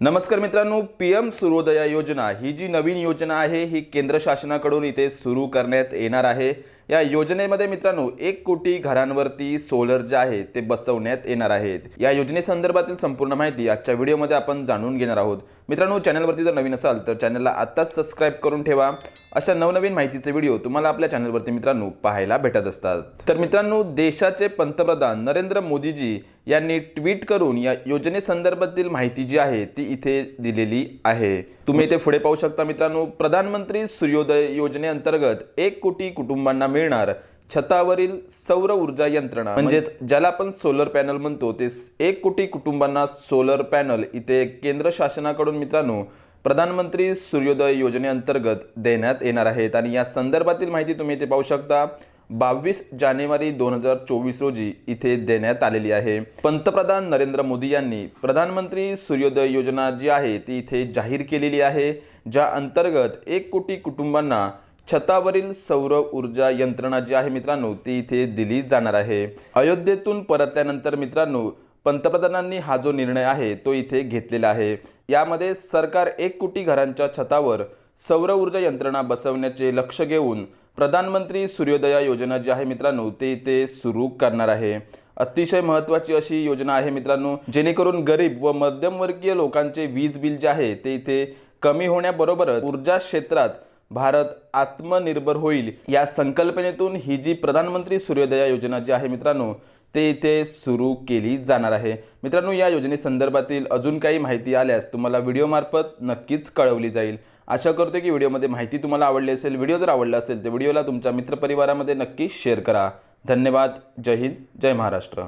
नमस्कार मित्रांनो P M Suryoday योजना ही जी नवीन योजना आहे ही केंद्र शासनाकडून इथे सुरू करण्यात येणार आहे. या योजनेमध्ये मित्रांनो एक कोटी घरांवरती सोलर जे आहे ते बसवण्यात येणार आहेत. या योजनेसंदर्भातील संपूर्ण माहिती आजच्या व्हिडिओमध्ये आपण जाणून घेणार आहोत. मित्रांनो चॅनलवरती जर नवीन असाल तर चॅनलला आत्ताच सबस्क्राईब करून ठेवा. अशा नवनवीन माहितीचे व्हिडिओ तुम्हाला आपल्या चॅनलवरती मित्रांनो पाहायला भेटत असतात. तर मित्रांनो देशाचे पंतप्रधान नरेंद्र मोदीजी यांनी ट्विट करून या योजनेसंदर्भातील माहिती जी आहे ती इथे दिलेली आहे. तुम्ही इथे पुढे पाहू शकता मित्रांनो प्रधानमंत्री सूर्योदय योजनेअंतर्गत एक कोटी कुटुंबांना मिळणार. छतावरील सौर ऊर्जा यंत्रणा म्हणजेच ज्याला आपण सोलर पॅनल म्हणतो ते एक कोटी कुटुंबांना सोलर पॅनल इथे केंद्र शासनाकडून मित्रांनो प्रधानमंत्री सूर्योदय योजनेअंतर्गत देण्यात येणार आहेत. आणि या संदर्भातील माहिती तुम्ही इथे पाहू शकता. बावीस जानेवारी दोन हजार चोवीस रोजी इथे देण्यात आलेली आहे. पंतप्रधान नरेंद्र मोदी यांनी प्रधानमंत्री सूर्योदय योजना जी आहे ती इथे जाहीर केलेली आहे ज्या अंतर्गत एक कोटी कुटुंबांना छतावरील सौर ऊर्जा यंत्रणा जी आहे मित्रांनो ती इथे दिली जाणार आहे. अयोध्येतून परतल्यानंतर मित्रांनो पंतप्रधानांनी हा जो निर्णय आहे तो इथे घेतलेला आहे. यामध्ये सरकार एक कोटी घरांच्या छतावर सौर ऊर्जा यंत्रणा बसवण्याचे लक्ष घेऊन प्रधानमंत्री सूर्योदया योजना जी आहे मित्रांनो ते इथे सुरू करणार आहे. अतिशय महत्त्वाची अशी योजना आहे मित्रांनो जेणेकरून गरीब व मध्यमवर्गीय लोकांचे वीज बिल जे आहे ते इथे कमी होण्याबरोबरच ऊर्जा क्षेत्रात भारत आत्मनिर्भर होईल या संकल्पनेतून ही जी प्रधानमंत्री सूर्योदया योजना जी आहे मित्रांनो ते इथे सुरू केली जाणार आहे. मित्रांनो या योजनेसंदर्भातील अजून काही माहिती आल्यास तुम्हाला व्हिडिओमार्फत नक्कीच कळवली जाईल. आशा करतो की व्हिडिओमध्ये माहिती तुम्हाला आवडली असेल व्हिडिओ जर आवडला असेल तर व्हिडिओला तुमच्या मित्रपरिवारामध्ये नक्की शेअर करा. धन्यवाद. जय हिंद. जय महाराष्ट्र.